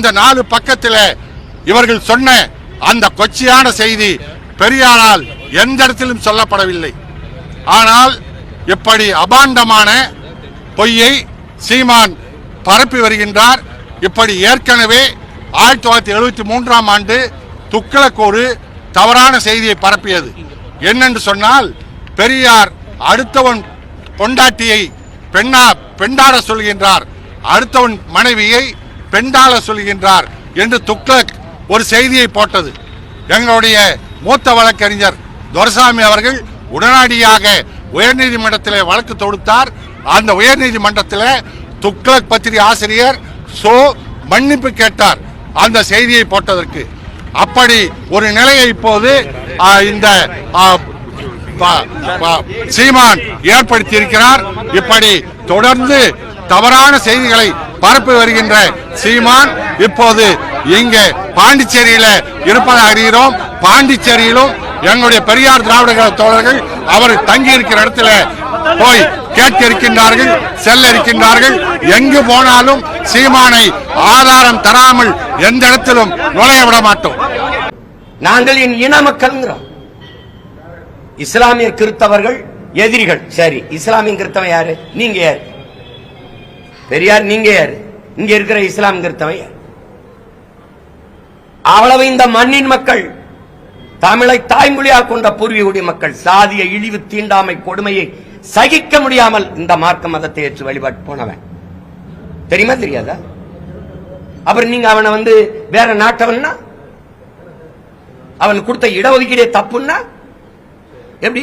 இந்த நாலு பக்கத்தில் இவர்கள் சொன்ன அந்த கொச்சியான செய்தி பெரியாரால் எந்த இடத்திலும் சொல்லப்படவில்லை. ஆனால் இப்படி அபாண்டமான பொய்யை சீமான் பரப்பி வருகின்றார். இப்படி ஏற்கனவே ஆயிரத்தி தொள்ளாயிரத்தி எழுபத்தி மூன்றாம் ஆண்டு துக்ளக் ஒரு தவறான செய்தியை பரப்பியது. என்னென்று சொன்னால் பெரியார் அடுத்தவன் பொண்டாட்டியை பெண்ணா பெண்டாட சொல்கின்றார். அடுத்தவன் மனைவியை பெண்டாள சொல்கின்றார் என்று துக்ளக் ஒரு செய்தியை போட்டது. எங்களுடைய மூத்த வழக்கறிஞர் துரசாமி அவர்கள் உடனடியாக உயர்நீதிமன்றத்தில் வழக்கு தொடுத்தார். அந்த உயர்நீதிமன்றத்தில் துக்ளக் பத்திரிகை ஆசிரியர் சோ மன்னிப்பு கேட்டார் அந்த செய்தியை போட்டதற்கு. அப்படி ஒரு நிலையை இப்போது இந்த சீமான் ஏற்படுத்தி இருக்கிறார் இப்படி தொடர்ந்து தவறான செய்திகளை பரப்பி வருகின்ற சீமான் இப்போது இங்கே பாண்டிச்சேரியில இருப்பதாக அறிகிறோம். பாண்டிச்சேரியிலும் எங்களுடைய பெரியார் திராவிட கழக தோழர்கள் அவர் தங்கி இருக்கிற இடத்துல போய் கேட்க இருக்கின்றார்கள் செல்ல இருக்கின்றார்கள் எங்கு போனாலும் சீமானை ஆதாரம் தராமல் எந்த இடத்திலும் நுழைய விட மாட்டோம். நாங்கள் என் இன மக்கள்ங்கிறோம். இஸ்லாமிய கிறித்தவர்கள் எதிரிகள். சரி இஸ்லாமிய கிறித்தவன் யாரு? நீங்க யாரு? பெரியார் நீங்க யாரு? இங்க இருக்கிற இஸ்லாம் கிறிஸ்தவன் அவ்வளவு இந்த மண்ணின் மக்கள் தமிழை தாய்மொழியாக கொண்ட பூர்வீகுடி மக்கள் சாதிய இழிவு தீண்டாமை கொடுமையை சகிக்க முடியாமல் இந்த மார்க்க மதத்தை ஏற்று வழிபாட்டு போனவன். தெரியுமா தெரியாதா? அப்புறம் நீங்க அவனை வந்து வேற நாட்டவன்னா? அவன் கொடுத்த இடஒதுக்கீடே தப்புன்னா? எப்படி?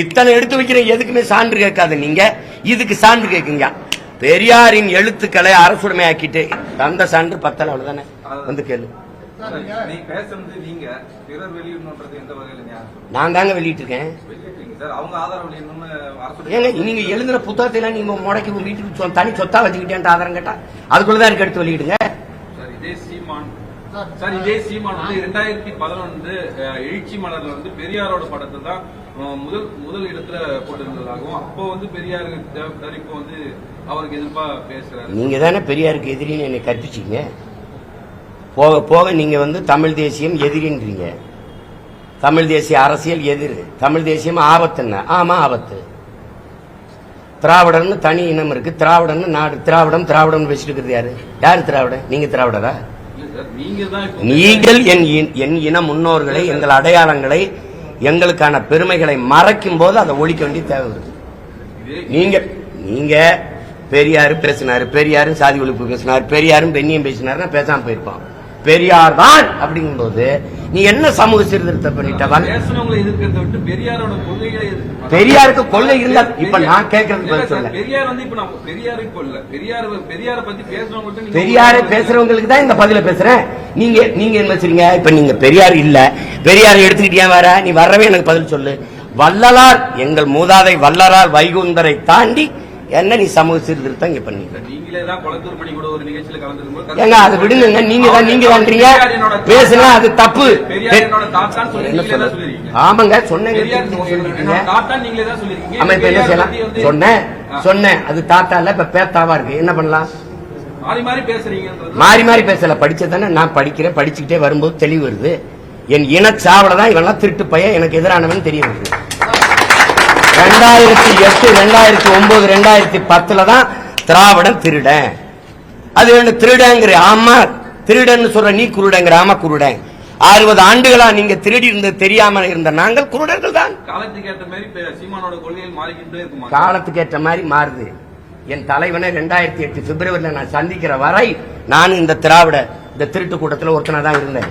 இத்தனை எடுத்து வைக்கிற எதுக்குமே சான்று கேட்காத நீங்க. இதுக்கு சான்று கேட்குங்க. பெரியாரின் எழுத்துக்களை அரசுடைமையாக்கிட்டு தந்த சான்று பத்தல அவ்வளவுதானே? வந்து கேளு. நான் தாங்க வெளியிட்டு இருக்கேன் ஏங்க நீங்க எழுதுன புத்தகத்தை நீங்க முடக்கி உங்க வீட்டுக்கு தனி சொத்தா வச்சுக்கிட்டேன் ஆதாரம் கேட்டா அதுக்குள்ளதான் இருக்கு எடுத்து வெளியிடுங்க. சார் இதே சீமான். சார் இதே சீமான் வந்து இரண்டாயிரத்தி பதினொன்று எழுச்சி மலர்ல வந்து பெரியாரோட படத்தை தான் முதல் முதல் இடத்துல போட்டிருந்ததாகவும் அப்போ வந்து பெரியார் தேவைப்பட்டார் இப்போ வந்து அவருக்கு எதிர்ப்பா பேசுறாரு. நீங்க தானே பெரியாருக்கு எதிரின்னு என்னை கற்பிச்சீங்க. போக போக நீங்க வந்து தமிழ் தேசியம் எதிரின்றீங்க. தமிழ் தேசிய அரசியல் எதிர். தமிழ் தேசியம் ஆபத்துன்னா ஆமா ஆபத்து. திராவிடன்னு தனி இனம் இருக்கு. திராவிடன்னு நாடு திராவிடம் திராவிடம் பேசிட்டு இருக்கிறது யாரு? யாரு திராவிடன்? நீங்க திராவிடரா? நீங்கள் என் என் இன முன்னோர்களை எங்கள் அடையாளங்களை எங்களுக்கான பெருமைகளை மறைக்கும் போது அதை ஒழிக்க வேண்டிய தேவை இதே நீங்க நீங்க பெரியாரு பேசினாரு பெரியாரும் சாதி ஒழிப்பு பேசினாரு பெரியாரும் பெண்ணியம் பேசினாருன்னா பேசாம போயிருப்போம். பெரியார் தான் அப்படிங்கும்போது நீ என்ன சமூக சீர்திருத்தம் பண்ணிட்ட வந்த- பேசுனவங்களை எதிர்க்கிறத விட்டு பெரியாரோட கொள்கைகளை எதிர்க்க- பெரியாருக்கு கொள்கை இருந்தா இப்ப நான் கேட்கறது சொல்ல பெரியார் பேசுறவங்களுக்கு தான் இந்த பதில பேசுறேன். நீங்க நீங்க என்ன வச்சுறீங்க இப்ப நீங்க பெரியார் இல்ல பெரியாரை எடுத்துக்கிட்டு ஏன் வர நீ வரவே எனக்கு பதில் சொல்லு. வள்ளலார் எங்கள் மூதாதை வள்ளலார் வைகுந்தரை தாண்டி என்ன நீ சமூக சீர்திருத்தம் இங்க கலந்துருக்கும் ஏங்க அதை விடுங்க நீங்க தான் நீங்க தான்றீங்க பேசுனா அது தப்பு. ஆமாங்க சொன்னேங்க. ஆமா இப்ப என்ன செய்யலாம்? சொன்னேன். சொன்னேன். அது தாத்தா இல்ல இப்ப பேத்தாவா இருக்கு. என்ன பண்ணலாம்? மாறி மாறி பேசுறீங்கன்றது மாறி மாறி பேசல. படிச்சதானே நான் படிக்கிறேன். படிச்சுக்கிட்டே வரும்போது தெளிவு வருது. என் இனச்சாவல தான் இவெல்லாம் திருட்டு பையன் எனக்கு எதிரானவன் தெரிய வருது ரெண்டாயிரத்தி எட்டு ரெண்டாயிரத்தி ஒன்பது ரெண்டாயிரத்தி பத்துல தான் திராவிடன் திருடன். அது என்ன திருடங்கிற ஆமா திருடன்னு சொல்ற நீ குருடங்கிற ஆமா குருடன். அறுபது ஆண்டுகளா நீங்க திருடி இருந்தது தெரியாம இருந்த நாங்கள் குருடர்கள் தான். ஏற்ற மாதிரி காலத்துக்கு ஏற்ற மாதிரி மாறுது. என் தலைவனை ரெண்டாயிரத்தி எட்டு பிப்ரவரியில் நான் சந்திக்கிற வரை நான் இந்த திராவிட இந்த திருட்டு கூட்டத்தில் ஒருத்தனா தான் இருந்தேன்.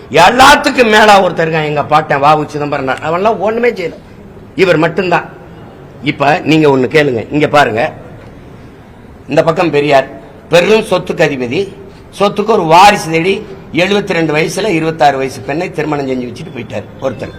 எல்லாத்துக்கும் மேல ஒருத்தர் இருக்கான். எங்க பாட்டன் வாவு சிதம்பரம் அவன்லாம் ஒண்ணுமே செய்யல. இவர் மட்டும்தான். இப்ப நீங்க ஒண்ணு கேளுங்க. இங்க பாருங்க. இந்த பக்கம் பெரியார். பெரும் சொத்துக்கு அதிபதி. சொத்துக்கு ஒரு வாரிசு தேடி 72 ரெண்டு வயசுல இருபத்தாறு வயசு பெண்ணை திருமணம் செஞ்சு வச்சுட்டு போயிட்டார். ஒருத்தர்.